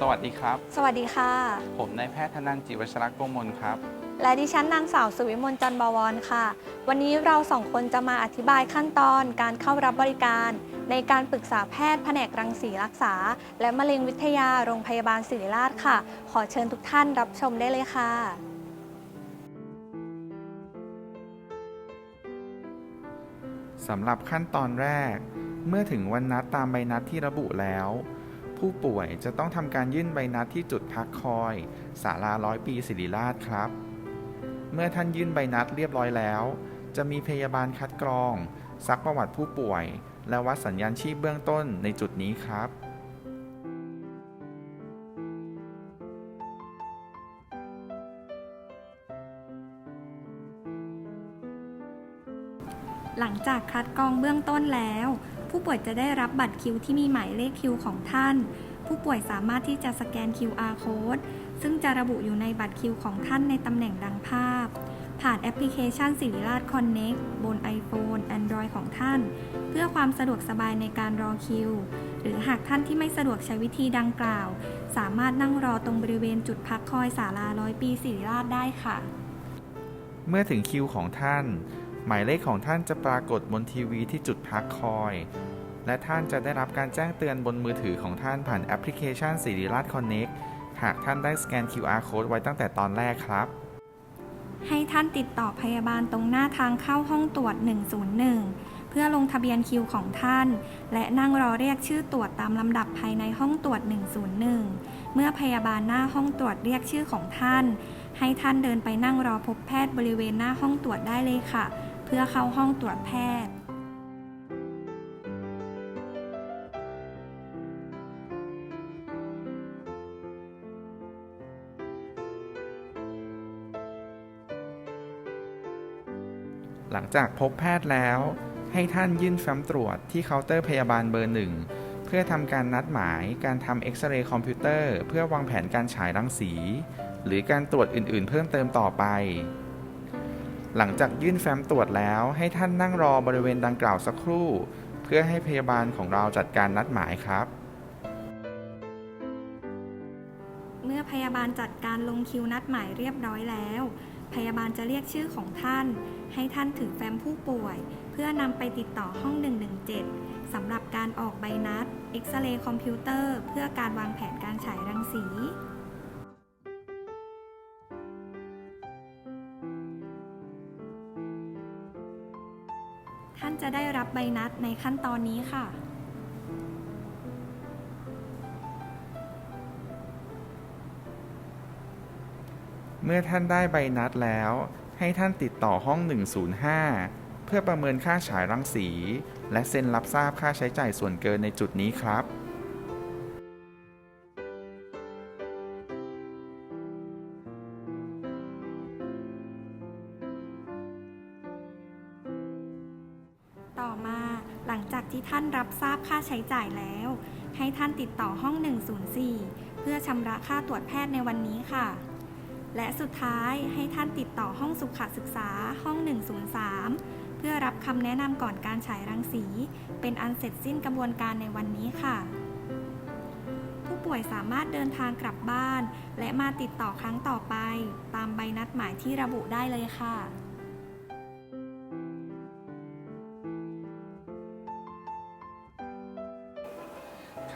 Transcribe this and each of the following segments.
สวัสดีครับ สวัสดีค่ะ ผมนายแพทย์ธนันจิวชรกโกมลครับ และดิฉันนางสาวสุวิมลจันทร์บวรค่ะ วันนี้เราสองคนจะมาอธิบายขั้นตอนการเข้ารับบริการ ในการปรึกษาแพทย์แผนกรังสีรักษา และมะเร็งวิทยาโรงพยาบาลศิริราชค่ะ ขอเชิญทุกท่านรับชมได้เลยค่ะ สำหรับขั้นตอนแรก เมื่อถึงวันนัดตามใบนัดที่ระบุแล้ว ผู้ป่วยจะต้องทำการยื่นใบนัดที่จุดพักคอยศาลาร้อยปีศิริราชครับ เมื่อท่านยื่นใบนัดเรียบร้อยแล้ว จะมีพยาบาลคัดกรอง ซักประวัติผู้ป่วย และวัดสัญญาณชีพเบื้องต้นในจุดนี้ครับหลังจากคัดกรองเบื้องต้นแล้ว ผู้ป่วยจะได้รับบัตรคิวที่มีหมายเลขคิวของท่าน ผู้ป่วยสามารถที่จะสแกน QR code ซึ่งจะระบุอยู่ในบัตรคิวของท่านในตำแหน่งดังภาพ ผ่านแอปพลิเคชันสิริราช Connect บน iPhone Android ของท่าน เพื่อความสะดวกสบายในการรอคิว หรือหากท่านที่ไม่สะดวกใช้วิธีดังกล่าว สามารถนั่งรอตรงบริเวณจุดพักคอยศาลาร้อยปีสิริราชได้ค่ะ เมื่อถึงคิวของท่าน หมายเลขของท่านจะปรากฏบนทีวีที่จุดพักคอย และท่านจะได้รับการแจ้งเตือนบนมือถือของท่านผ่านแอปพลิเคชันสิริราช Connect หากท่านได้สแกน QR code ไว้ตั้งแต่ตอนแรกครับ ให้ท่านติดต่อพยาบาลตรงหน้าทางเข้าห้องตรวจ 101 เพื่อลงทะเบียนคิวของท่าน และนั่งรอเรียกชื่อตรวจตามลำดับภายในห้องตรวจ 101 เมื่อพยาบาลหน้าห้องตรวจเรียกชื่อของท่าน ให้ท่านเดินไปนั่งรอพบแพทย์บริเวณหน้าห้องตรวจได้เลยค่ะ พื่อเข้าห้องตรวจแพทย์ หลังจากพบแพทย์แล้ว ให้ท่านยื่นแฟ้มตรวจที่เคาน์เตอร์พยาบาลเบอร์หนึ่งเพื่อทำการนัดหมายการทำเอ็กซเรย์คอมพิวเตอร์ เพื่อวางแผนการฉายรังสี หรือการตรวจอื่นๆ เพิ่มเติมต่อไป หลังจากยื่นแฟ้มตรวจแล้วให้ท่านนั่งรอบริเวณดังกล่าวสักครู่ เพื่อให้พยาบาลของเราจัดการนัดหมายครับ เมื่อพยาบาลจัดการลงคิวนัดหมายเรียบร้อยแล้ว พยาบาลจะเรียกชื่อของท่าน ให้ท่านถือแฟ้มผู้ป่วย เพื่อนำไปติดต่อห้อง 117 สำหรับการออกใบนัดเอ็กซเรย์คอมพิวเตอร์ เพื่อการวางแผนการฉายรังสี ท่านจะได้รับใบนัดในขั้นตอนนี้ค่ะ เมื่อท่านได้ใบนัดแล้ว ให้ท่านติดต่อห้อง 105 เพื่อประเมินค่าฉายรังสี และเซ็นรับทราบค่าใช้จ่ายส่วนเกินในจุดนี้ครับ ต่อมาหลังจากที่ท่านรับทราบค่าใช้จ่ายแล้ว ให้ท่านติดต่อห้อง 104 เพื่อชำระค่าตรวจแพทย์ในวันนี้ค่ะ และสุดท้ายให้ท่านติดต่อห้องสุขศึกษาห้อง 103 เพื่อรับคำแนะนำก่อนการฉายรังสี เป็นอันเสร็จสิ้นกระบวนการในวันนี้ค่ะ ผู้ป่วยสามารถเดินทางกลับบ้าน และมาติดต่อครั้งต่อไป ตามใบนัดหมายที่ระบุได้เลยค่ะ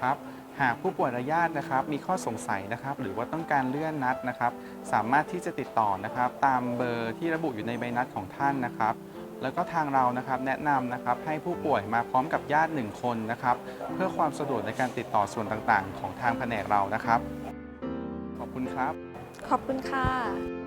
ะครับ หากผู้ป่วยระยะนะครับ มีข้อสงสัยนะครับ หรือว่าต้องการเลื่อนนัดนะครับ สามารถที่จะติดต่อนะครับ ตามเบอร์ที่ระบุอยู่ในใบนัดของท่านนะครับแล้วก็ทางเรานะครับแนะนำนะครับให้ผู้ป่วยมาพร้อมกับญาติหนึ่งคนนะครับ เพื่อความสะดวกในการติดต่อส่วนต่างๆ ของทางแผนกเรานะครับ ขอบคุณครับ ขอบคุณค่ะ